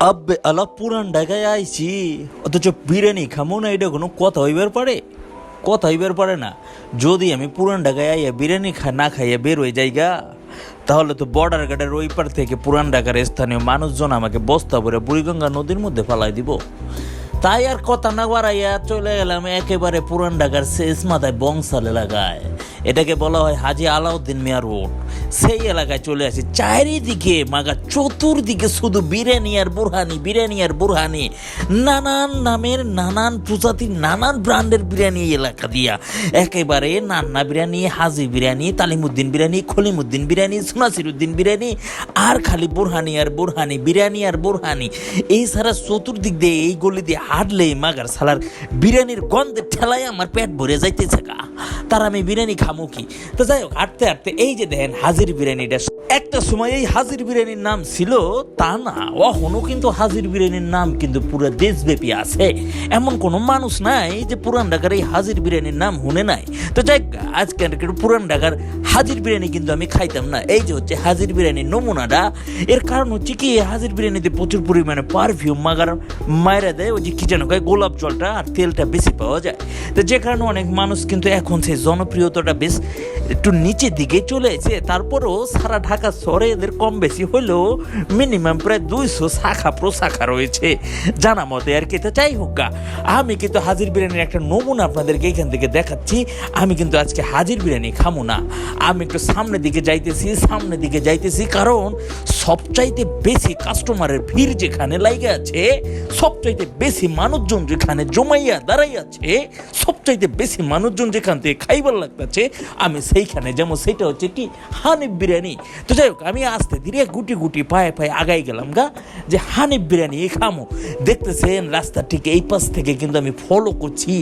আব্বে আলা পুরান ঢাকায় আইছি, অথচ বিরিয়ানি খামো না, এটা কোনো কথা হইবার পারে? কথা হইবার পারে না। যদি আমি পুরান ঢাকায় আইয়া বিরিয়ানি খা, না খাইয়া বের হয়ে যাইগা তাহলে তো বর্ডার গার্ডের ওই পার থেকে পুরান ঢাকার স্থানীয় মানুষজন আমাকে বস্তা ভরে বুড়িগঙ্গা নদীর মধ্যে ফালাই দিব। তাই আর কথা না বাড়াইয়া চলে গেলাম একেবারে পুরান ঢাকার শেষ মাথায় বংশাল এলাকায়। এটাকে বলা হয় হাজি আলাউদ্দিন মিয়া রোড। সেই এলাকায় চলে আসি। চারিদিকে, মাগা চতুর্দিকে শুধু বিরিয়ানি আর বুরহানি, বিরিয়ানি আর বুরহানি। নানান নামের, নানান প্রজাতির, নানান ব্র্যান্ডের বিরিয়ানি এলাকা দিয়া। একেবারে নান্না বিরিয়ানি, হাজি বিরিয়ানি, তালিমুদ্দিন বিরিয়ানি, খলিমুদ্দিন বিরিয়ানি, সুনাসিরুদ্দিন বিরিয়ানি, আর খালি বুরহানি আর বুরহানি, বিরিয়ানি আর বুরহানি। এই সারা চতুর্দিক দিয়ে, এই গলি দিয়ে হাঁটলে মাগার সালার বিরিয়ানির গন্ধে ঠেলায় আমার পেট ভরে যাইতেছে গা। তার আমি বিরিয়ানি খামো কি? তো যাই হোক, হাঁটতে হাঁটতে এই যে দেখেন হাজির বিরিয়ানিটা একটা সময় এই হাজির বিরিয়ানির নাম ছিল তা না অহনো কিন্তু হাজির বিরিয়ানির নাম কিন্তু পুরো দেশব্যাপী আছে। এমন কোনো মানুষ নাই যে পুরান ঢাকার এই হাজির বিরিয়ানির নাম শুনে নাই। তো যাই হোক, আজকে একটু পুরান ঢাকার হাজির বিরিয়ানি কিন্তু আমি খাইতাম না। এই যে হচ্ছে হাজির বিরিয়ানির নমুনাটা এর কারণ হচ্ছে কি হাজির বিরিয়ানিতে প্রচুর পরিমাণে পারফিউম মাগার মায়েরা দেয় ওই যে কি যেন গোলাপ জলটা আর তেলটা বেশি পাওয়া যায়। তো যে কারণে অনেক মানুষ কিন্তু এখন সেই জনপ্রিয়তাটা বেশ একটু নিচের দিকে চলে এসেছে। তারপরেও সারা ঢাকা শহরে এদের কম বেশি হলেও মিনিমাম প্রায় দুইশো শাখা প্রশাখা রয়েছে। জানা মতে আর কি তো যাই হোক গা, আমি কিন্তু হাজির বিরিয়ানির একটা নমুনা আপনাদেরকে এখান থেকে দেখাচ্ছি। আমি কিন্তু আজকে হাজির বিরিয়ানি খামো না। আমি একটু সামনের দিকে যাইতেছি সামনের দিকে যাইতেছি কারণ সবচাইতে বেশি কাস্টমারের ভিড় যেখানে লাগে আছে, সবচাইতে বেশি মানুষজন যেখানে জমাইয়া দাঁড়াইয়াছে সবচাইতে বেশি মানুষজন যেখান থেকে খাইবার লাগতেছে আমি সেইখানে যেমন সেটা হচ্ছে কি, হানিফ বিরিয়ানি। তো যাই হোক, আমি আসতে ধীরে গুটি গুটি পায়ে পায়ে আগাই গেলাম গা, যে হানিফ বিরিয়ানি এই খামো। দেখতেছেন, রাস্তা ঠিক এই পাশ থেকে কিন্তু আমি ফলো করছি।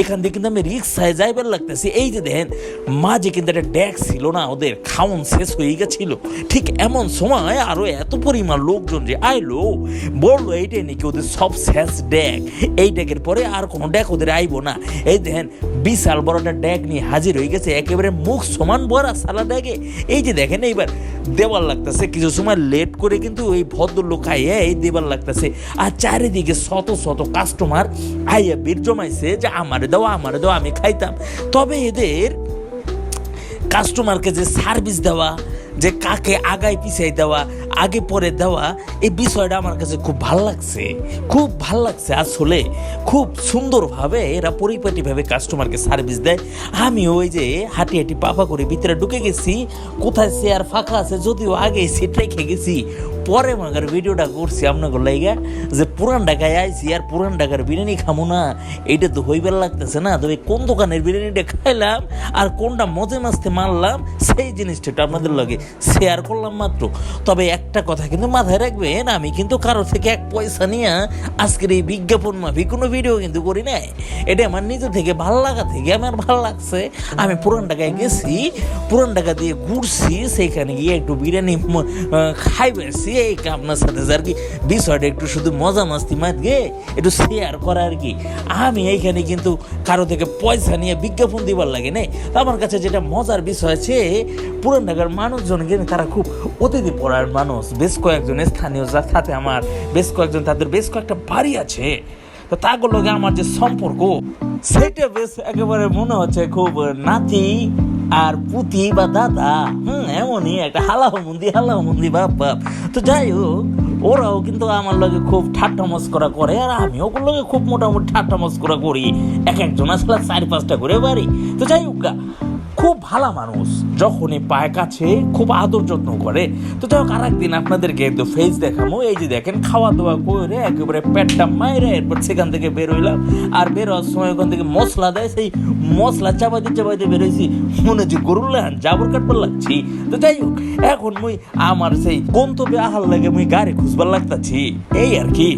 এখান থেকে কিন্তু আমি রিক্সায় যাইবার লাগতেছি। এই যে দেখেন, মাঝে কিন্তু একটা ড্যাক ছিল না, ওদের খাওন শেষ হয়ে গেছিল। ঠিক এমন সময় আরও এত পরিমাণ লোকজন যে আইলো, বলল, এইটাই নাকি ওদের সব শেষ ড্যাক এই ড্যাকের পরে আর কোনো ড্যাক ওদের আইবো না। এই দেখেন, বিশাল বড় একটা ড্যাক নিয়ে হাজির হয়ে গেছে, একেবারে মুখ সমান বড়া সালা ড্যাগে এই যে দেখেন, এইবার দেওয়ার লাগতেছে। কিছু সময় লেট করে কিন্তু এই ভদ্রলোক খাইয়ে এই দেবার লাগতেছে। আর চারিদিকে শত শত কাস্টমার আইয়া বীর জমাইছে যে, আমারে দাও আমারে দাও, আমি খাইতাম। তবে এদের কাস্টমারকে যে সার্ভিস দেওয়া যে কাকে আগায় পিছাই দেওয়া আগে পরে দেওয়া এই বিষয়টা আমার কাছে খুব ভালো লাগছে। খুব ভালো লাগছে আসলে। খুব সুন্দরভাবে এরা পরিপাটিভাবে কাস্টমারকে সার্ভিস দেয়। আমি ওই যে হাঁটি হাঁটি পাপা করে ভিতরে ঢুকে গেছি। কোথায় চেয়ার ফাঁকা আছে যদিও আগে সিট রেখে গেছি। পরে মাগার ভিডিওটা করছি আপনাকে লাইগা যে পুরান ঢাকায় আইছি আর পুরান ঢাকার বিরিয়ানি খামো না। এইটা তো হইবার লাগতেছে না। তবে কোন দোকানের বিরিয়ানিটা খাইলাম আর কোনটা মজে মাছতে মারলাম, সেই জিনিসটা আপনাদের লগে শেয়ার করলাম মাত্র। তবে একটা কথা কিন্তু মাথায় রাখবেন, আমি কিন্তু কারও থেকে এক পয়সা নিয়ে আজকের এই বিজ্ঞাপন মাফিক কোনো ভিডিও কিন্তু করি নাই। এটা আমার নিজে থেকে ভালো লাগা থেকে আমার ভালো লাগছে। আমি পুরান ঢাকায় গেছি, পুরান ঢাকা দিয়ে ঘুরছি সেইখানে গিয়ে একটু বিরিয়ানি খাই বেরছি এই আপনার সাথে আর কি বিষয়টা একটু শুধু মজা মাস্তি মাত গে, একটু শেয়ার করা আর কি। আমি এইখানে কিন্তু কারও থেকে পয়সা নিয়ে বিজ্ঞাপন দিবার লাগে নেই। আমার কাছে যেটা মজার বিষয় আছে, পুরান ঢাকার মানুষজন কিন্তু তারা খুব অতিথি পড়ার মানুষ। বেশ কয়েকজন স্থানীয় যার সাথে আমার বেশ কয়েকজন, তাদের বেশ কয়েকটা বাড়ি আছে। তো তাগুলো আমার যে সম্পর্ক সেটা বেশ একেবারে মনে হচ্ছে খুব নাতি আর পুতি বা দাদা। হুম, এমনই একটা হালাহমন্দি হালাহমন্দি বাপ বাপ। তো যাই হোক, ওরাও কিন্তু আমার লগে খুব ঠাট্টা মস্করা করে আর আমি ওগুলো খুব মোটামুটি ঠাট্টা মস্করা করি। এক একজন আসলে চারি পাঁচটা করে বাড়ি। তো যাই হোক খুব ভালো মানুষ। যখনই পায় কাছে খুব আদর যত্ন করে, তো যাই হোক আর একদিন আপনাদেরকে একটু ফেস দেখামো। এই যে দেখেন খাওয়া দাওয়া করে একেবারে পেটটা মাইরে এরপর সেখান থেকে বেরোইলাম আর বের হওয়ার সময় ওখান থেকে মশলা দেয়, সেই মশলা চাপাইতে চাপাইতে বেরোইছি মনে হচ্ছে গরুর লাহান, জাবর কাটবার লাগছি। তো যাই হোক, এখন মুই আমার সেই গন্তব্যে আহার লাগে মুই গাড়ি খুঁজবার লাগতাছি। এই আর কি।